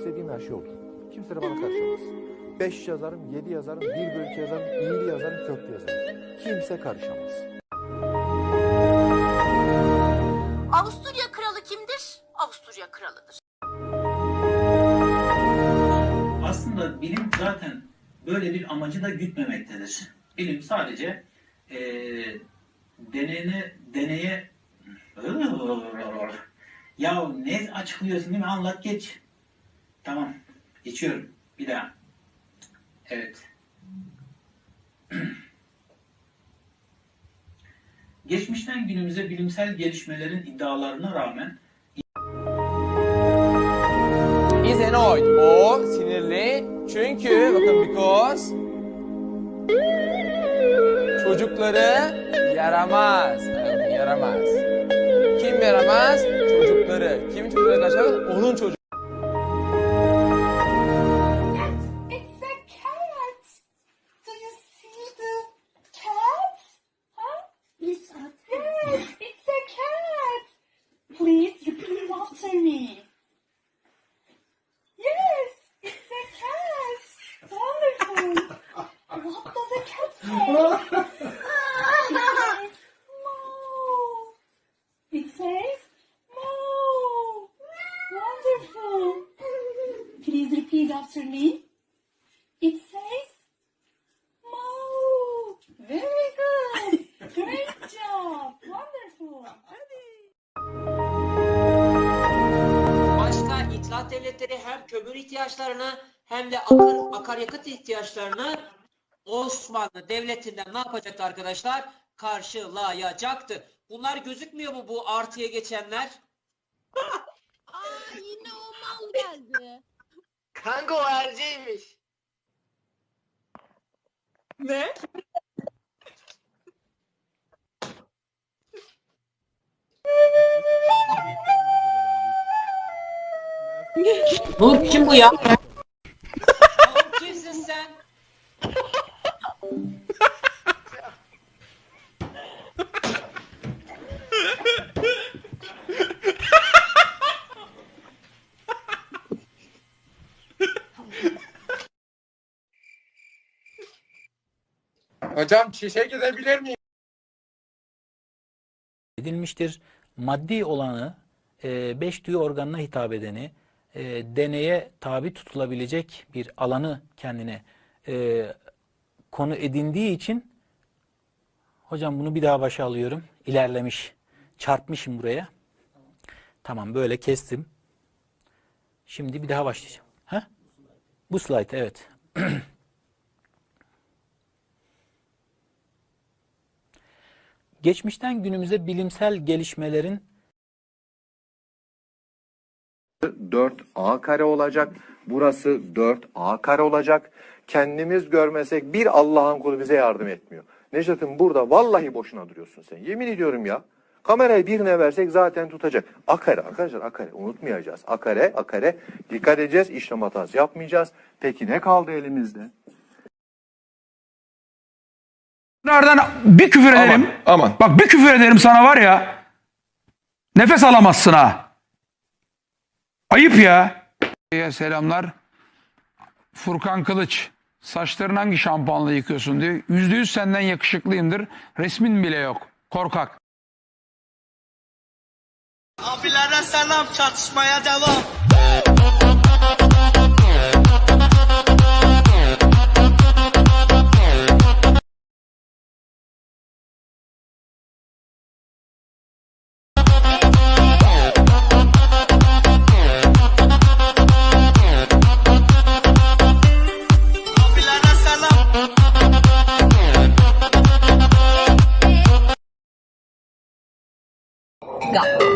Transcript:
istediğim her şey olur. Kimse de bana karışamaz. Beş yazarım, yedi yazarım, bir iki yazarım, iyili yazarım, köklü yazarım. Kimse karışamaz. Avusturya kralı kimdir? Avusturya kralıdır. Aslında bilim zaten böyle bir amacı da gütmemektedir. Bilim sadece eee deneyine, deneye... Ya ne açıklıyorsun değil mi? Anlat geç. Tamam. Geçiyorum. Bir daha. Evet. Geçmişten günümüze bilimsel gelişmelerin iddialarına rağmen Is annoyed. O sinirli. Çünkü bakın because çocukları yaramaz. Evet, yaramaz. Kim yaramaz? Çocukları. Kimin çocukları kaçar? Onun çocuğu. After me. It says, Moo. Very good. Great job. Wonderful. Başta İttihat Devletleri hem kömür ihtiyaçlarını hem de akar, akaryakıt ihtiyaçlarını Osmanlı Devleti'nden ne yapacaktı arkadaşlar? Karşılayacaktı. Bunlar gözükmüyor mu bu artıya geçenler? Aa yine o mal geldi. Kanka o erceğiymiş. Ne? Bu kim bu ya? Hocam çişe gidebilir miyim? edilmiştir. Maddi olanı, e, beş duyu organına hitap edeni, e, deneye tabi tutulabilecek bir alanı kendine e, konu edindiği için hocam bunu bir daha başa alıyorum. İlerlemiş. Çarpmışım buraya. Tamam böyle kestim. Şimdi bir daha başlayacağım. Ha? Bu slide evet. Geçmişten günümüze bilimsel gelişmelerin 4a kare olacak. Burası 4a kare olacak. Kendimiz görmesek bir Allah'ın kulu bize yardım etmiyor. Necdet'im burada vallahi boşuna duruyorsun sen. Yemin ediyorum ya. Kamerayı birine versek zaten tutacak. A kare arkadaşlar A kare unutmayacağız. A kare A kare dikkat edeceğiz işlem hatası yapmayacağız. Peki ne kaldı elimizde? Nereden bir küfür ederim. aman. Bak bir küfür ederim sana var ya. Nefes alamazsın ha. Ayıp ya. Ya selamlar. Furkan Kılıç. Saçlarını hangi şampuanla yıkıyorsun diyor. Yüzde yüz senden yakışıklıyımdır. Resmin bile yok. Korkak. Abilere selam çatışmaya devam. Go.